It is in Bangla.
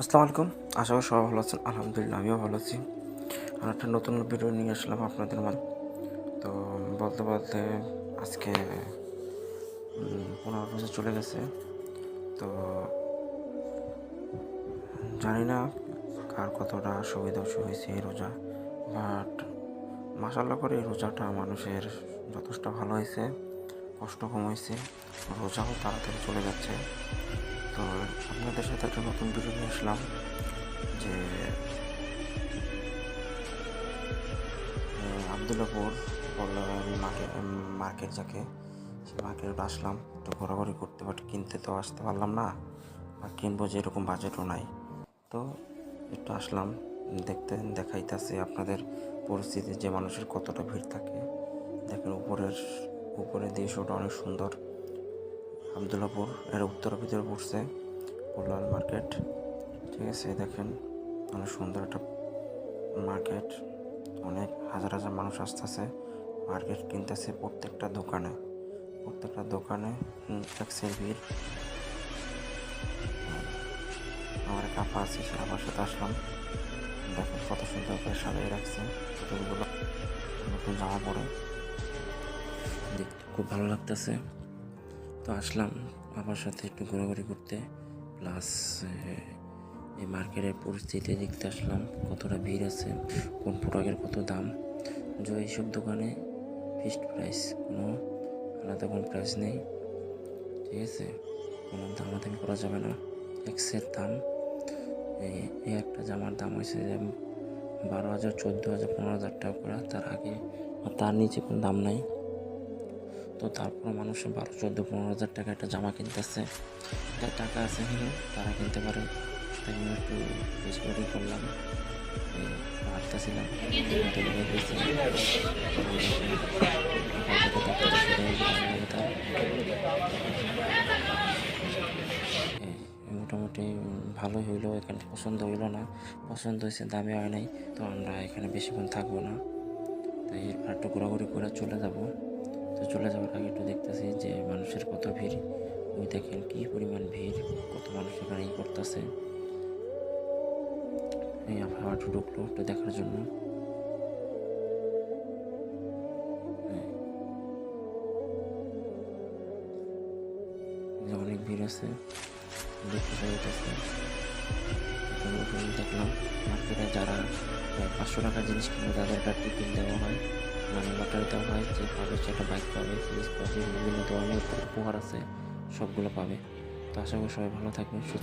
আসসালামু আলাইকুম। আশা করি সবাই ভালো আছেন। আলহামদুলিল্লাহ, আমিও ভালো আছি। আর একটা নতুন ভিডিও নিয়ে আসলাম আপনাদের মাঝে। তো বলতে বলতে আজকে পনেরো বছর চলে গেছে। তো জানি না কার কতটা সুবিধা হয়েছে এই রোজা। বাট মাসাল্লা করে এই রোজাটা মানুষের যথেষ্ট ভালো হয়েছে, কষ্ট কম হয়েছে। রোজাও তাড়াতাড়ি চলে যাচ্ছে। সাথে একটা নতুন ভিডিও নিয়ে আসলাম যে আবদুল্লাপুর মার্কেট মার্কেট যাকে, সে মার্কেটে আসলাম, একটু ঘোরাঘুরি করতে বাট কিনতে তো আসতে পারলাম না আর কিনবো যে এরকম বাজেটও নাই। তো একটু আসলাম, দেখতে, দেখাইতেছে আপনাদের পরিস্থিতি, যে মানুষের কতটা ভিড় থাকে। দেখেন উপরের উপরের দৃশ্যটা অনেক সুন্দর। আবদুল্লাপুর, এর উত্তরের ভিতরে পড়ছে। পোলাল মার্কেট। ঠিক আছে দেখেন, অনেক সুন্দর একটা মার্কেট। অনেক হাজার হাজার মানুষ আসতেছে, মার্কেট কিনতেছে প্রত্যেকটা দোকানে। প্রত্যেকটা দোকানে ট্যাক্সের ভিড় আমার এক আপা আছে, সে আমার সাথে আসলাম। দেখেন কত সুন্দর করে সাজিয়ে রাখছে নতুন জামা পরে। দেখতে খুব ভালো লাগতেছে। তো আসলাম বাবার সাথে একটু ঘোরাঘুরি করতে। প্লাস এই মার্কেটের পরিস্থিতি দেখতে আসলাম, কতটা ভিড় আছে, কোন প্রোডাক্টের কত দাম। যে এইসব দোকানে ফিক্সড প্রাইস কোনো আলাদা কোনো প্রাইস নেই, ঠিক আছে? কোনো দামাদামি করা যাবে না এক্সের দাম। এই একটা জামার দাম হয়েছে যে বারো হাজার, চোদ্দ হাজার, পনেরো হাজার টাকা করে, তার আগে তার নিচে কোনো দাম নাই। তো তারপর মানুষ বারো, চোদ্দ, পনেরো হাজার টাকা একটা জামা কিনতেছে। যার টাকা আছে হলো তারা কিনতে পারে। তাই আমি একটু বেশি করলাম। মোটামুটি ভালোই হইল এখানে পছন্দ হইল না। পছন্দ হয়েছে, দামে হয় নাই। তো আমরা এখানে বেশিক্ষণ থাকব না। তাই আর একটু ঘোরাঘুরি করে চলে যাব। তো চলে যাওয়ার আগে একটু দেখতেছি যে মানুষের কত ভিড়। ওই দেখেন কি পরিমাণ ভিড়, কত মানুষ এখানে করতেছে। এই একটু ঢুকলো একটু দেখার জন্য। অনেক ভিড় আছে, দেখতে দেখলাম। মার্কেটে যারা পাঁচশো টাকার জিনিস কিনবে তাদেরকে টিফিন দেওয়া হয়। মানে লটারি দেওয়া হয় যে পাবে সেটা বাইক পাবে ফ্রিজ পাবে, বিভিন্ন ধরনের উপহার আছে, সবগুলো পাবে। তো আশা করি সবাই ভালো থাকবেন, সুস্থ